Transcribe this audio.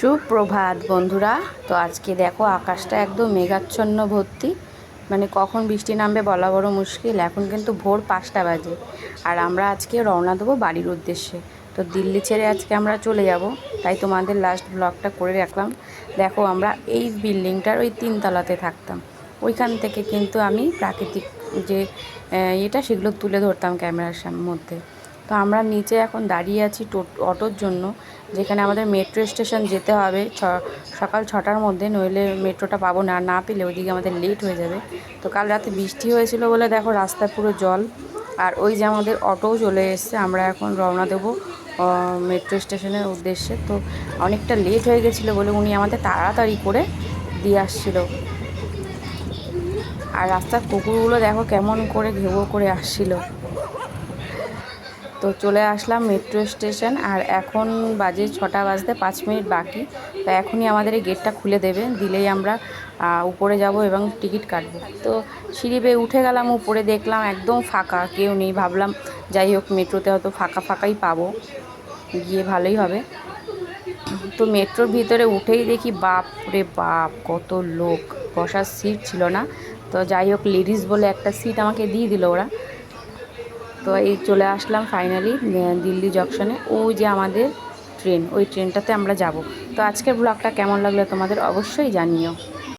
সুপ্রভাত বন্ধুরা। তো আজকে দেখো আকাশটা একদম মেঘাচ্ছন্ন ভর্তি। মানে কখন বৃষ্টি নামবে বলা বড় মুশকিল। এখন কিন্তু ভোর পাঁচটা বাজে। আর আমরা আজকে রওনা দেবো বাড়ির উদ্দেশ্যে। তো দিল্লি ছেড়ে আজকে আমরা চলে যাব। তাই তোমাদের লাস্ট ব্লগটা করে রাখলাম। দেখো আমরা এই বিল্ডিংটার ওই তিনতলাতে থাকতাম। ওইখান থেকে কিন্তু আমি প্রাকৃতিক যে এটা সেগুলো তুলে ধরতাম ক্যামেরার মধ্যে। তো আমরা নিচে এখন দাঁড়িয়ে আছি অটোর জন্য, যেখানে আমাদের মেট্রো স্টেশন যেতে হবে। ছ, সকাল ছটার মধ্যে, নইলে মেট্রোটা পাবো না না পেলে ওইদিকে আমাদের লেট হয়ে যাবে। তো কাল রাতে বৃষ্টি হয়েছিল বলে দেখো রাস্তায় পুরো জল। আর ওই যে আমাদের অটোও চলে এসছে, আমরা এখন রওনা দেবো মেট্রো স্টেশনের উদ্দেশ্যে। তো অনেকটা লেট হয়ে গেছিল বলে উনি আমাদের তাড়াতাড়ি করে দিয়ে আসছিল। আর রাস্তার কুকুরগুলো দেখো কেমন করে ঘেউ করে আসছিল। তো চলে আসলাম মেট্রো স্টেশন আর এখন বাজে ছটা বাজতে পাঁচ মিনিট বাকি। তো এখনই আমাদের এই গেটটা খুলে দেবে, দিলেই আমরা উপরে যাব এবং টিকিট কাটবো। তো সিঁড়ি উঠে গেলাম, উপরে দেখলাম একদম ফাঁকা, কেউ নেই। ভাবলাম যাই হোক মেট্রোতে হয়তো ফাঁকা ফাঁকাই পাবো, গিয়ে ভালোই হবে। তো মেট্রোর ভিতরে উঠেই দেখি, বাপ রে বাপ, কত লোক। বসার সিট ছিল না। তো যাই হোক লেডিস বলে একটা সিট আমাকে দিয়ে দিল ওরা। তো এই চলে আসলাম ফাইনালি দিল্লি জংশনে ওই যে আমাদের ট্রেন ওই ট্রেনটাতে আমরা যাব। তো আজকের ব্লগটা কেমন লাগল তোমাদের অবশ্যই জানিও।